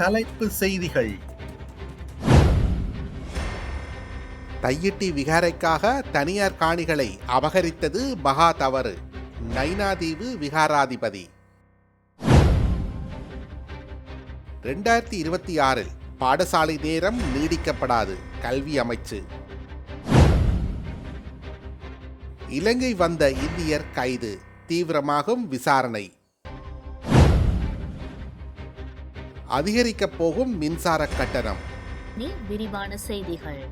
தலைப்பு செய்திகள். தையிட்டி விகாரைக்காக தனியார் காணிகளை அபகரித்தது மகா தவறு. நைனாதீவு விகாராதிபதி. ரெண்டாயிரத்தி இருபத்தி ஆறில் பாடசாலை நேரம் நீடிக்கப்படாது கல்வி அமைச்சு. இலங்கை வந்த இந்தியர் கைது தீவிரமாகும் விசாரணை. அதிகரிக்கப் போகும் மின்சார கட்டணம். விரிவான செய்திகள்.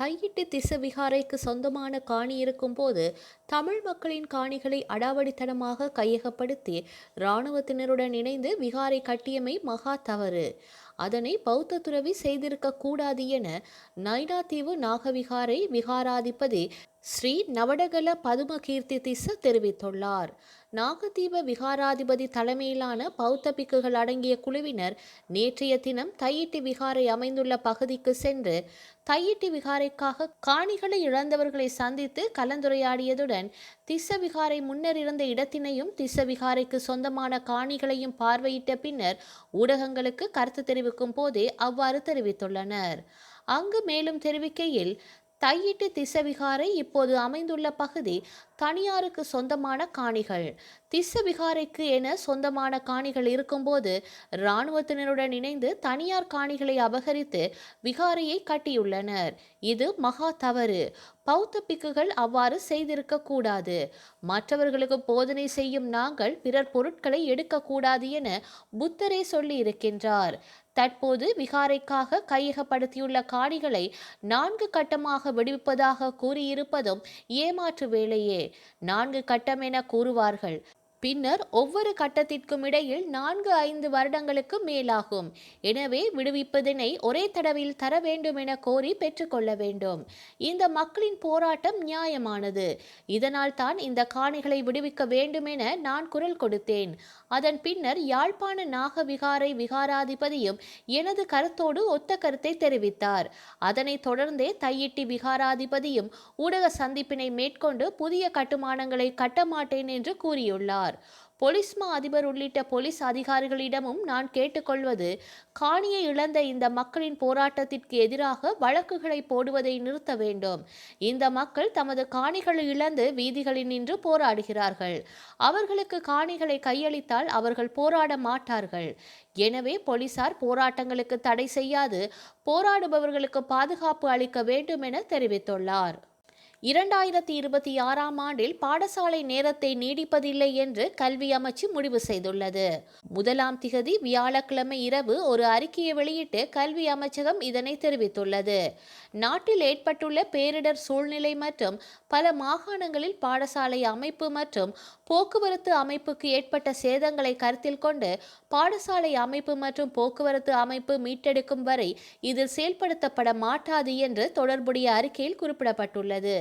தையிட்டு திசவிகாரைக்கு சொந்தமான காணி இருக்கும்போது தமிழ் மக்களின் காணிகளை அடாவடித்தனமாக கையகப்படுத்தி இராணுவத்தினருடன் இணைந்து விகாரை கட்டியமை மகா தவறு. அதனை பௌத்த துறவி செய்திருக்க கூடாது என நைனாதீவு நாகவிகாரை விகாராதிபதி ஸ்ரீ நவடகல பதுமகீர்த்தி திச தெரிவித்துள்ளார். நாகதீப விகாராதிபதி தலைமையிலான பௌத்த பிக்குகள் அடங்கிய குழுவினர் நேற்றைய தினம் தையிட்டி விகாரை அமைந்துள்ள பகுதிக்கு சென்று தையிட்டி விகாரைக்காக காணிகளை இழந்தவர்களை சந்தித்து கலந்துரையாடியதுடன் திச விகாரை முன்னர் இருந்த இடத்தினையும் திச விகாரைக்கு சொந்தமான காணிகளையும் பார்வையிட்ட பின்னர் ஊடகங்களுக்கு கருத்து தெரிவிக்கும் போதே அவ்வாறு தெரிவித்துள்ளனர். அங்கு மேலும் தெரிவிக்கையில் தையிட்டு திசவிகாரை இப்போது அமைந்துள்ள பகுதி தனியாருக்கு சொந்தமான காணிகள். திசவிகாரைக்கு என சொந்தமான காணிகள் இருக்கும்போது இராணுவத்தினருடன் இணைந்து தனியார் காணிகளை அபகரித்து விகாரையை கட்டியுள்ளனர். இது மகா தவறு. பௌத்த பிக்குகள் அவ்வாறு செய்திருக்க கூடாது. மற்றவர்களுக்கு போதனை செய்யும் நாங்கள் பிறர் பொருட்களை எடுக்கக்கூடாது என புத்தரே சொல்லி இருக்கின்றார். தற்போது விகாரைக்காக கையகப்படுத்தியுள்ள காணிகளை நான்கு கட்டமாக விடுவிப்பதாக கூறியிருப்பதும் ஏமாற்று வேலையே நான்கு கட்டம் கூறுவார்கள். பின்னர் ஒவ்வொரு கட்டத்திற்கும் இடையில் நான்கு ஐந்து வருடங்களுக்கு மேலாகும். எனவே விடுவிப்பதனை ஒரே தடவையில் தர வேண்டும் என கோரி பெற்றுக்கொள்ள வேண்டும். இந்த மக்களின் போராட்டம் நியாயமானது. இதனால் தான் இந்த காணிகளை விடுவிக்க வேண்டும் என நான் குரல் கொடுத்தேன். அதன் பின்னர் யாழ்ப்பாண நாக விகாரை விகாராதிபதியும் எனது கருத்தோடு ஒத்த கருத்தை தெரிவித்தார். அதனைத் தொடர்ந்தே தையிட்டி விகாராதிபதியும் ஊடக சந்திப்பினை மேற்கொண்டு புதிய கட்டுமானங்களை கட்டமாட்டேன் என்று கூறியுள்ளார். போலீஸ் பொலிஸ்மா அதிபர் உள்ளிட்ட போலீஸ் அதிகாரிகளிடமும் நான் கேட்டுக்கொள்வது காணியை இழந்த இந்த மக்களின் போராட்டத்திற்கு எதிராக வழக்குகளை போடுவதை நிறுத்த வேண்டும். இந்த மக்கள் தமது காணிகளை இழந்து வீதிகளில் நின்று போராடுகிறார்கள். அவர்களுக்கு காணிகளை கையளித்தால் அவர்கள் போராட மாட்டார்கள். எனவே போலீசார் போராட்டங்களுக்கு தடை செய்யாது போராடுபவர்களுக்கு பாதுகாப்பு அளிக்க வேண்டும் என தெரிவித்துள்ளார். இரண்டாயிரத்தி இருபத்தி ஆறாம் ஆண்டில் பாடசாலை நேரத்தை நீடிப்பதில்லை என்று கல்வி அமைச்சு முடிவு செய்துள்ளது. முதலாம் திகதி வியாழக்கிழமை இரவு ஒரு அறிக்கையை வெளியிட்டு கல்வி அமைச்சகம் இதனை தெரிவித்துள்ளது. நாட்டில் ஏற்பட்டுள்ள பேரிடர் சூழ்நிலை மற்றும் பல மாகாணங்களில் பாடசாலை அமைப்பு மற்றும் போக்குவரத்து அமைப்புக்கு ஏற்பட்ட சேதங்களை கருத்தில் கொண்டு பாடசாலை அமைப்பு மற்றும் போக்குவரத்து அமைப்பு மீட்டெடுக்கும் வரை இது செயல்படுத்தப்பட மாட்டாது என்று தொடர்புடைய அறிக்கையில் குறிப்பிடப்பட்டுள்ளது.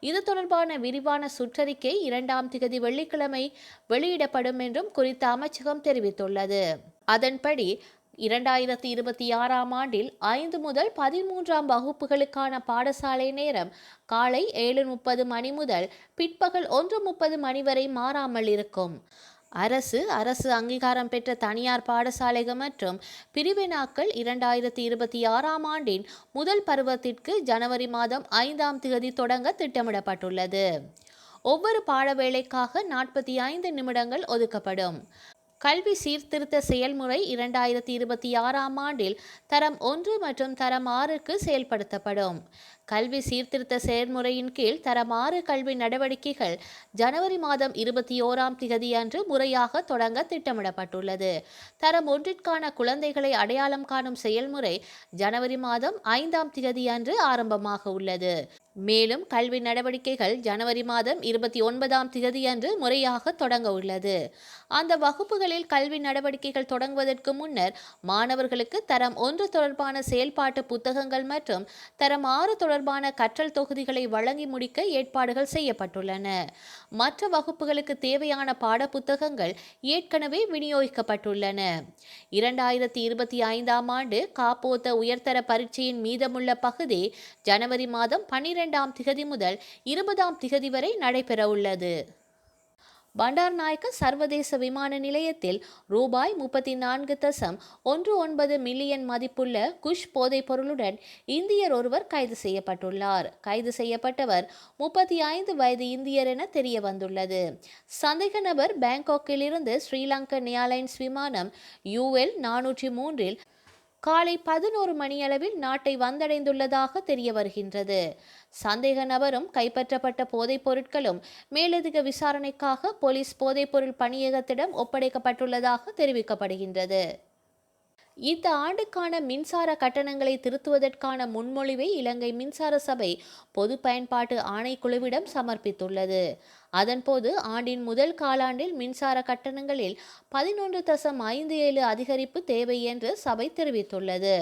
இது தொடர்பான விரிவான சுற்றறிக்கை இரண்டாம் திகதி வெள்ளிக்கிழமை வெளியிடப்படும் என்றும் குறித்த அமைச்சகம் தெரிவித்துள்ளது. அதன்படி இரண்டாயிரத்தி இருபத்தி ஆறாம் ஆண்டில் ஐந்து முதல் பதிமூன்றாம் வகுப்புகளுக்கான பாடசாலை நேரம் காலை ஏழு முப்பது மணி முதல் பிற்பகல் ஒன்று முப்பது மணி வரை மாறாமல் இருக்கும். அரசு அரசு அங்கீகாரம் பெற்ற தனியார் பாடசாலைகள் மற்றும் பிரிவினாக்கள் இரண்டாயிரத்தி இருபத்தி ஆறாம் ஆண்டின் முதல் பருவத்திற்கு ஜனவரி மாதம் ஐந்தாம் தேதி தொடங்க திட்டமிடப்பட்டுள்ளது. ஒவ்வொரு பாடவேளைக்காக நாற்பத்தி ஐந்து நிமிடங்கள் ஒதுக்கப்படும். கல்வி சீர்திருத்த செயல்முறை இரண்டாயிரத்தி இருபத்தி ஆறாம் ஆண்டில் தரம் ஒன்று மற்றும் தரம் ஆறுக்கு செயல்படுத்தப்படும். கல்வி சீர்திருத்த செயல்முறையின் கீழ் தரம் ஆறு கல்வி நடவடிக்கைகள் ஜனவரி மாதம் இருபத்தி ஓராம் திகதி அன்று முறையாக தொடங்க திட்டமிடப்பட்டுள்ளது. தரம் ஒன்றிற்கான குழந்தைகளை அடையாளம் காணும் செயல்முறை ஜனவரி மாதம் ஐந்தாம் திகதி அன்று ஆரம்பமாக உள்ளது. மேலும் கல்வி நடவடிக்கைகள் ஜனவரி மாதம் இருபத்தி ஒன்பதாம் தேதியன்று முறையாக தொடங்க உள்ளது. அந்த வகுப்புகளில் கல்வி நடவடிக்கைகள் தொடங்குவதற்கு முன்னர் மாணவர்களுக்கு தரம் ஒன்று தொடர்பான செயல்பாட்டு புத்தகங்கள் மற்றும் தரம் ஆறு தொடர்பான கற்றல் தொகுதிகளை வழங்கி முடிக்க ஏற்பாடுகள் செய்யப்பட்டுள்ளன. மற்ற வகுப்புகளுக்கு தேவையான பாடப்புத்தகங்கள் ஏற்கனவே விநியோகிக்கப்பட்டுள்ளன. இரண்டாயிரத்தி இருபத்தி ஐந்தாம் ஆண்டு காப்போத்த உயர்தர பரீட்சையின் மீதமுள்ள பகுதி ஜனவரி மாதம் பனிரெண்டு பனிரெண்டாம் திகதி முதல் இருபதாம் திகதி வரை நடைபெறவுள்ளது பண்டார்நாயக்க சர்வதேச விமான நிலையத்தில் ரூபாய் முப்பத்தி நான்கு தசம் ஒன்று ஒன்பது மில்லியன் மதிப்புள்ள குஷ் போதைப் பொருளுடன் இந்தியர் ஒருவர் கைது செய்யப்பட்டுள்ளார். கைது செய்யப்பட்டவர் முப்பத்தி ஐந்து வயது இந்தியர் என தெரிய வந்துள்ளது சந்தேக நபர் பேங்காக்கிலிருந்து ஸ்ரீலங்கன் ஏர்லைன்ஸ் விமானம் யூஎல் நானூற்றி மூன்றில் காலை பதினோரு மணியளவில் நாட்டை வந்தடைந்துள்ளதாக தெரிய வருகின்றது. சந்தேக நபரும் கைப்பற்றப்பட்ட போதைப் பொருட்களும் மேலதிக விசாரணைக்காக போலீஸ் போதைப்பொருள் பணியகத்திடம் ஒப்படைக்கப்பட்டுள்ளதாக தெரிவிக்கப்படுகின்றது. இந்த ஆண்டுக்கான மின்சார கட்டணங்களை திருத்துவதற்கான முன்மொழிவை இலங்கை மின்சார சபை பொது பயன்பாட்டு ஆணைக்குழுவிடம் சமர்ப்பித்துள்ளது. அதன்போது ஆண்டின் முதல் காலாண்டில் மின்சார கட்டணங்களில் பதினொன்று தசம் ஐந்து ஏழு அதிகரிப்பு தேவை என்று சபை தெரிவித்துள்ளது.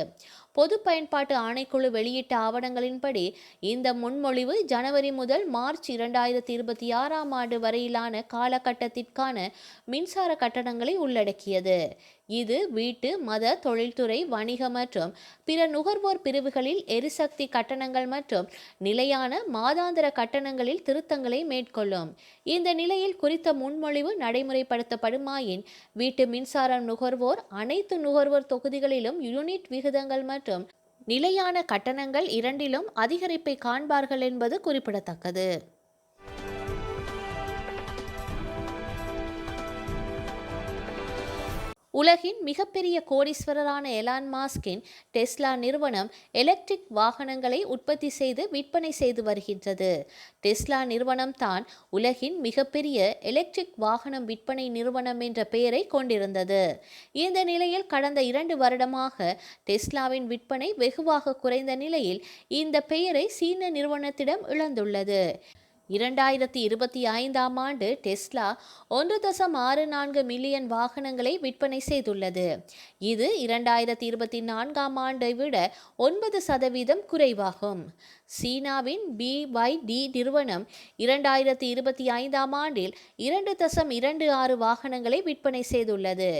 பொது பயன்பாட்டு ஆணைக்குழு வெளியிட்ட ஆவணங்களின்படி இந்த முன்மொழிவு ஜனவரி முதல் மார்ச் இரண்டாயிரத்தி இருபத்தி ஆறாம் ஆண்டு வரையிலான காலகட்டத்திற்கான மின்சார கட்டணங்களை உள்ளடக்கியது. இது வீட்டு மத தொழில்துறை வணிக மற்றும் பிற நுகர்வோர் பிரிவுகளில் எரிசக்தி கட்டணங்கள் மற்றும் நிலையான மாதாந்திர கட்டணங்களில் திருத்தங்களை மேற்கொள்ளும். இந்த நிலையில் குறித்த முன்மொழிவு நடைமுறைப்படுத்தப்படுமாயின் வீட்டு மின்சாரம் நுகர்வோர் அனைத்து நுகர்வோர் தொகுதிகளிலும் யூனிட் விகிதங்கள் மற்றும் நிலையான கட்டணங்கள் இரண்டிலும் அதிகரிப்பை காண்பார்கள் என்பது குறிப்பிடத்தக்கது. உலகின் மிகப்பெரிய கோடீஸ்வரரான எலான் மாஸ்கின் டெஸ்லா நிறுவனம் எலக்ட்ரிக் வாகனங்களை உற்பத்தி செய்து விற்பனை செய்து வருகின்றது. டெஸ்லா நிறுவனம் தான் உலகின் மிகப்பெரிய எலக்ட்ரிக் வாகனம் விற்பனை நிறுவனம் என்ற பெயரை கொண்டிருந்தது. இந்த நிலையில் கடந்த இரண்டு வருடமாக டெஸ்லாவின் விற்பனை வெகுவாக குறைந்த நிலையில் இந்த பெயரை சீன நிறுவனத்திடம் இழந்துள்ளது. இரண்டாயிரத்தி இருபத்தி ஐந்தாம் ஆண்டு டெஸ்லா ஒன்று தசம் ஆறு நான்கு மில்லியன் வாகனங்களை விற்பனை செய்துள்ளது. இது இரண்டாயிரத்தி இருபத்தி நான்காம் ஆண்டை விட ஒன்பது சதவீதம் குறைவாகும். சீனாவின் பிஒய்டி நிறுவனம் இரண்டாயிரத்தி இருபத்தி ஐந்தாம் ஆண்டில் இரண்டு தசம் இரண்டு ஆறு வாகனங்களை விற்பனை செய்துள்ளது.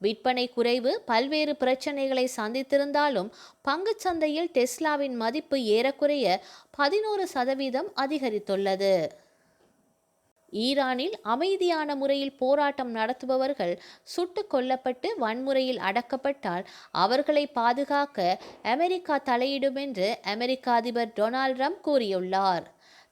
விற்பனை குறைவு பல்வேறு பிரச்சனைகளை சந்தித்திருந்தாலும் பங்குச் சந்தையில் டெஸ்லாவின் மதிப்பு ஏறக்குறைய பதினோரு சதவீதம் அதிகரித்துள்ளது. ஈரானில் அமைதியான முறையில் போராட்டம் நடத்துபவர்கள் சுட்டு கொல்லப்பட்டு வன்முறையில் அடக்கப்பட்டால் அவர்களை பாதுகாக்க அமெரிக்கா தலையிடும் என்று அமெரிக்க அதிபர் டொனால்ட் ட்ரம்ப் கூறியுள்ளார்.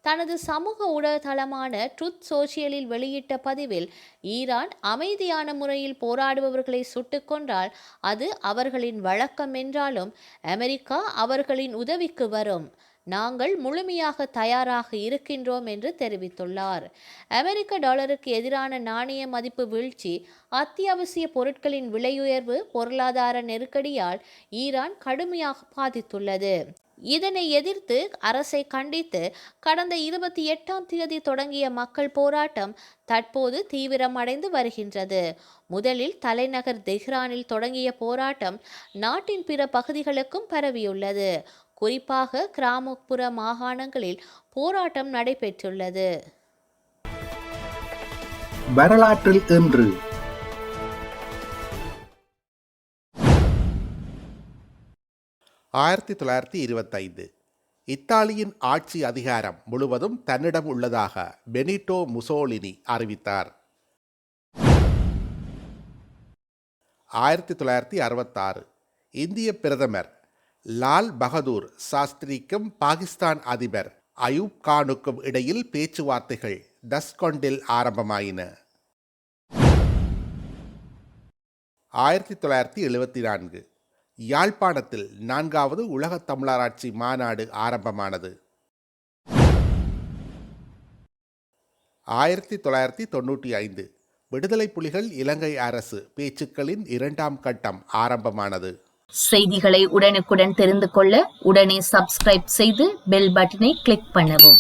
தனது சமூக ஊடகத்தளமான ட்ருத் சோஷியலில் வெளியிட்ட பதிவில் ஈரான் அமைதியான முறையில் போராடுபவர்களை சுட்டுக் கொன்றால் அது அவர்களின் வழக்கம் என்றாலும் அமெரிக்கா அவர்களின் உதவிக்கு வரும். நாங்கள் முழுமையாக தயாராக இருக்கின்றோம் என்று தெரிவித்துள்ளார். அமெரிக்க டாலருக்கு எதிரான நாணய மதிப்பு வீழ்ச்சி அத்தியாவசிய பொருட்களின் விலையுயர்வு பொருளாதார நெருக்கடியால் ஈரான் கடுமையாக பாதித்துள்ளது. இதனை எதிர்த்து அரசை கண்டித்து கடந்த இருபத்தி எட்டாம் தேதி தொடங்கிய மக்கள் போராட்டம் தற்போது தீவிரமடைந்து வருகின்றது. முதலில் தலைநகர் தெஹ்ரானில் தொடங்கிய போராட்டம் நாட்டின் பிற பகுதிகளுக்கும் பரவியுள்ளது. குறிப்பாக கிராமப்புற மாகாணங்களில் போராட்டம் நடைபெற்றுள்ளது. வரலாற்றில் இன்று ஆயிரத்தி தொள்ளாயிரத்தி இருபத்தைந்து. இத்தாலியின் ஆட்சி அதிகாரம் முழுவதும் தன்னிடம் உள்ளதாக பெனிட்டோ முசோலினி அறிவித்தார். ஆயிரத்தி தொள்ளாயிரத்தி அறுபத்தாறு. இந்திய பிரதமர் லால் பகதூர் சாஸ்திரிக்கும் பாகிஸ்தான் அதிபர் அயூப் கானுக்கும் இடையில் பேச்சுவார்த்தைகள் தஸ்கொண்டில் ஆரம்பமாயின. ஆயிரத்தி தொள்ளாயிரத்தி எழுபத்தி நான்கு. யாழ்ப்பாணத்தில் நான்காவது உலகத் தமிழராட்சி மாநாடு ஆரம்பமானது. ஆயிரத்தி தொள்ளாயிரத்தி தொண்ணூற்றி ஐந்து விடுதலை புலிகள் இலங்கை அரசு பேச்சுக்களின் இரண்டாம் கட்டம் ஆரம்பமானது. செய்திகளை உடனுக்குடன் தெரிந்து கொள்ள உடனே சப்ஸ்கிரைப் செய்து பெல் பட்டனை கிளிக் பண்ணவும்.